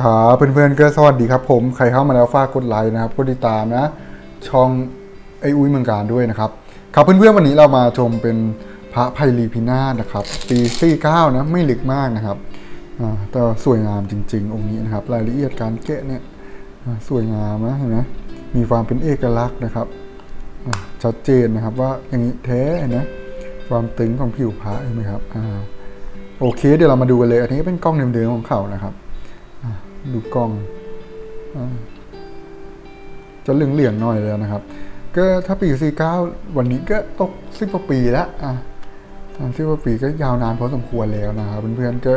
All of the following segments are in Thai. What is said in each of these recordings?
ครับเพื่อนๆก็สวัสดีครับผมใครเข้ามาแล้วฝากกดไลค์นะครับกดติดตามนะ ช่องไออุ้ยเมืองการด้วยนะครับครับเพื่อนๆวันนี้เรามาชมเป็นพระไพลีพินาศนะครับ ปี49นะไม่ลึกมากนะครับแต่สวยงามจริง ๆ องค์นี้นะครับ รายละเอียดการแกะเนี่ยสวยงามนะเห็นไหมมีความเป็นเอกลักษณ์นะครับชัดเจนนะครับว่าอย่างนี้แท้นะความตึงของผิวพระเห็นไหมครับอโอเคเดี๋ยวเรามาดูกันเลย อันนี้เป็นกล้องเดิมๆของเขานะครับ ดูกล้องอจะเหลืองเหลืองๆหน่อยเลยนะครับ ก็ถ้าปีสี่เก้าวันนี้ก็ตกสิบกว่าปีแล้วอะสิบกว่าปีก็ยาวนานพอสมควรแล้วนะครับเพื่อนๆก็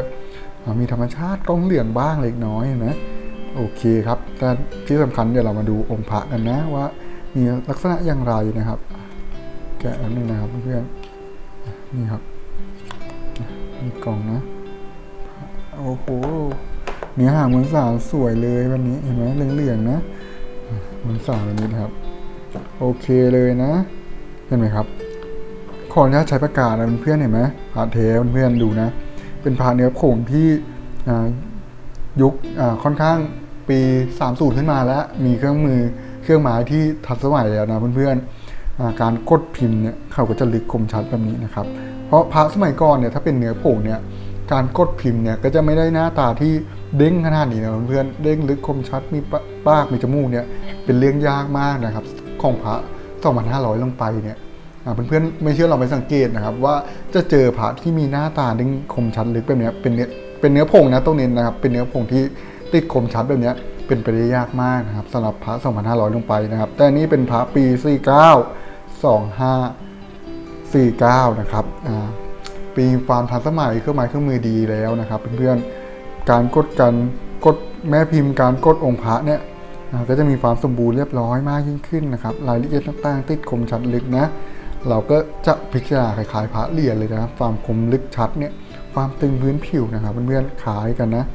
มีธรรมชาติกล้องเหลืองบ้างเล็กน้อยนะโอเคครับแต่ที่สำคัญเดี๋ยวเรามาดูองค์พระกันนะว่ามีลักษณะอย่างไรนะครับ แกะอันนึงนะครับเพื่อนๆนี่ครับมีกล่องนะ โอ้โห เนื้อหางมวลสารสวยเลยวันนี้เห็นไหมเหลืองๆนะมวลสารวันนี้นะครับ โอเคเลยนะ เห็นไหมครับ ขออนุญาตใช้ประกาศนะเพื่อนๆเห็นไหมพาเทเพื่อนๆดูนะ เป็นพาเนื้อโขงที่ยุคค่อนข้างปี 30 ขึ้นมาแล้ว มีเครื่องมือเครื่องหมายที่ทันสมัยแล้วนะเพื่อนๆการกดพิมพ์เนี่ยเขาก็จะลึกคมชัดแบบนี้นะครับ เพราะพระสมัยก่อนเนี่ยถ้าเป็นเนื้อผงเนี่ย การกดพิมพ์เนี่ยก็จะไม่ได้หน้าตาที่เด้งขนาดนี้นะเพื่อนๆเด้งลึกคมชัดมีปากมีจมูกเนี่ยเป็นเรื่องยากมากนะครับ ของพระ2,500 ลงไปเนี่ยเพื่อนๆไม่เชื่อเราไปสังเกตนะครับ ว่าจะเจอพระที่มีหน้าตาเด้งคมชัดลึกแบบนี้เป็นเนื้อเป็นเนื้อผงนะต้องเน้นนะครับ เป็นเนื้อผงที่ติดคมชัดแบบนี้เป็นไปได้ยากมากนะครับสำหรับพระ2,500 ลงไปนะครับ แต่นี้เป็นพระปี 49 25 49 นะครับอ่า ปีความทันสมัยเครื่องไม้เครื่องมือดีแล้วนะครับเพื่อนๆการกดการกดแม่พิมพ์การกดองค์พระเนี่ยก็จะมีความสมบูรณ์เรียบร้อยมากยิ่งขึ้นนะครับรายละเอียดต่างๆติดคมชัดลึกนะ เราก็จะพิจารณาคล้ายๆพระเหรียญเลยนะความคมลึกชัดเนี่ยความตึงพื้นผิวนะครับเพื่อนๆขายกันนะ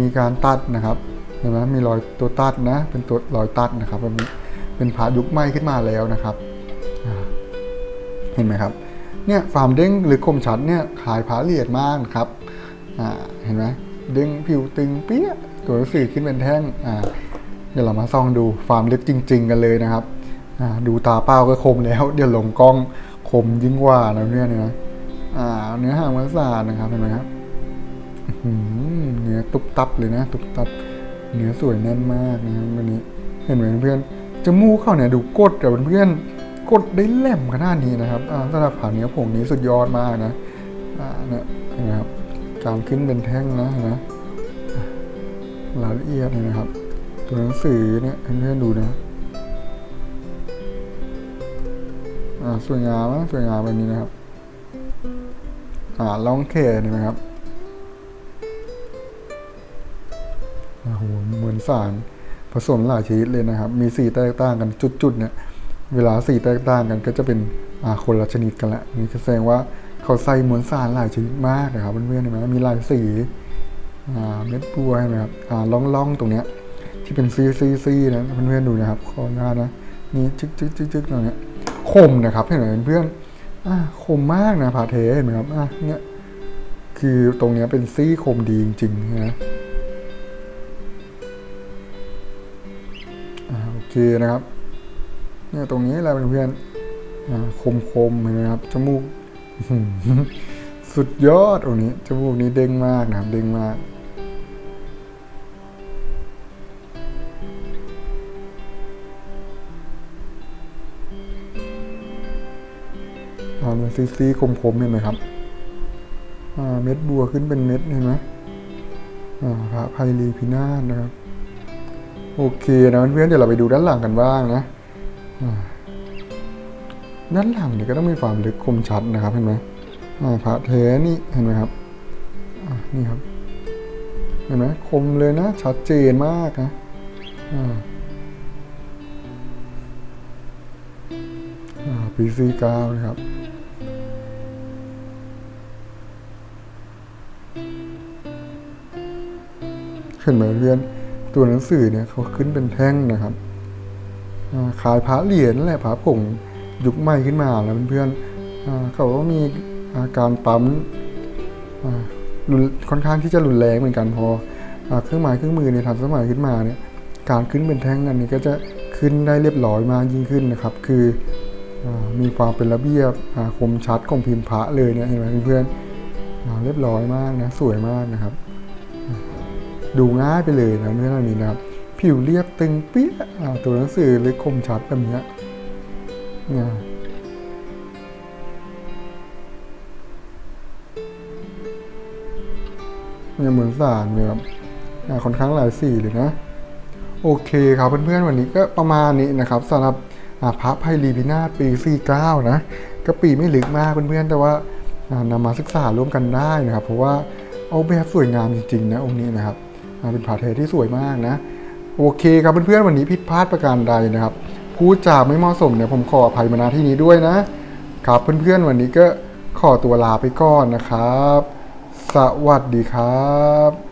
มีการตัดนะครับเห็นไหมมีรอยตัวตัดนะเป็นตัวรอยตัดนะครับแบบนี้เป็นพระยุคใหม่ขึ้นมาแล้วนะครับเห็นไหมครับ เนี่ยฟาร์มเด้งหรือคมชัดเนี่ยขายผาละเอียดมากครับเห็นไหมเด้งผิวตึงเปี้ยตัวหนังสือขึ้นเป็นแท่งเดี๋ยวเรามาส่องดูฟาร์มลึกจริง ๆ กันเลยนะครับดูตาเป้าก็คมแล้ว เดี๋ยวลงกล้องคมยิ่งกว่านะเนี่ยนะอ่าเนื้อหางมันสาดนะครับเห็นไหมครับเนื้อตุบตับเลยนะ ตุบตับ เนื้อสวยแน่นมากนะครับวันนี้ เห็นไหมเพื่อนจมูกเขาเนี่ยดูกดแต่เพื่อน กดได้แหลมขนาดนี้นะครับอ่าสำหรับผ่าเนื้อผงนี้สุดยอดมากนะเนี่ยนไหมครับการขึ้นเป็นแท่งนะนไหมอ่ารายละเอียดเห็นไหมครับ ตัวหนังสือเนี่ยเพื่อนๆดูนะอ่าสวยงามนะสวยงามแบบนี้นะครับอ่าล่องเขนเห็นไหมครับโอ้โหเหมือนสารผสมหลายชนิดเลยนะครับ มีสีแตกต่างกันจุดๆเนี่ย เวลาสีแตกต่างกันก็จะเป็นคนละชนิดกันละนี่แสดงว่าเขาใส่มวลสารหลายชนิดมากนะครับเพื่อนๆเห็นไหมมีหลายสีเม็ดบัวเห็นไหมครับล่องๆตรงเนี้ยที่เป็นซีซีซีนะเพื่อนๆดูนะครับขออนุญาตนะนี่จึ๊กจึ๊กจึ๊กจึ๊กตรงเนี้ยคมนะครับเห็นไหมเพื่อนๆคมมากนะผาเทเห็นไหมครับเนี่ยคือตรงเนี้ยเป็นซี่คมดีจริงๆนะโอเคนะครับ เนี่ยตรงนี้แหละเพื่อนคมคมเห็นไหมครับจมูกสุดยอดตรงนี้จมูกนี้เด้งมากนะครับเด้งมากอ่าเนี่ยซีซีคมคมๆเห็นไหมครับอ่าเม็ดบัวขึ้นเป็นเม็ดเห็นไหมอ่าพระไพลีพินาศนะครับ โอเคนะเพื่อนเดี๋ยวเราไปดูด้านหลังกันบ้างนะ ด้านหลังเนี่ยก็ต้องมีความลึกคมชัดนะครับเห็นไหมพระเทนี่เห็นไหมครับนี่ครับ เห็นไหมคมเลยนะ ชัดเจนมากนะปีซีเก้านะครับเห็นไหมเพื่อนตัวหนังสือเนี่ยเขาขึ้นเป็นแท่งนะครับ ขายพระเหรียญนั่นแหละพระผงยุคใหม่ขึ้นมาแล้วเพื่อนๆเขาก็มีอาการปั๊มค่อนข้างที่จะรุนแรงเหมือนกันพออเครื่องหมายเครื่องมือในยทันสมัยขึ้นมาเนี่ยการขึ้นเป็นแท่งอันนี้ก็จะขึ้นได้เรียบร้อยมากยิ่งขึ้นนะครับ คืออมีความเป็นระเบียบคมชัดของพิมพ์พระเลยเนี่ยเห็นไหมเพื่อนๆเรียบร้อยมากนะสวยมากนะครับ ดูง่ายไปเลยนะเมื่ออันนี้นะครับ ผิวเรียบตึงเปี้ยอ่าตัวหนังสือเล็กคมชัดแบบนี้เนี่ยเนี่ยเหมือนสารเลยครับค่อนข้างหลายสีเลยนะ โอเคครับเพื่อนๆวันนี้ก็ประมาณนี้นะครับสำหรับพระไพลีพินาศปี 49 นะก็ปีไม่ลึกมากเพื่อนๆแต่ว่านำมาศึกษาร่วมกันได้นะครับ เพราะว่าเอาแบบสวยงามจริงๆนะองค์นี้นะครับเป็นพระเทที่สวยมากนะ โอเคครับเพื่อนๆวันนี้ผิดพลาดประการใดนะครับพูดจาไม่เหมาะสมเนี่ยผมขออภัยมาณที่นี้ด้วยนะครับเพื่อนๆวันนี้ก็ขอตัวลาไปก่อนนะครับ สวัสดีครับ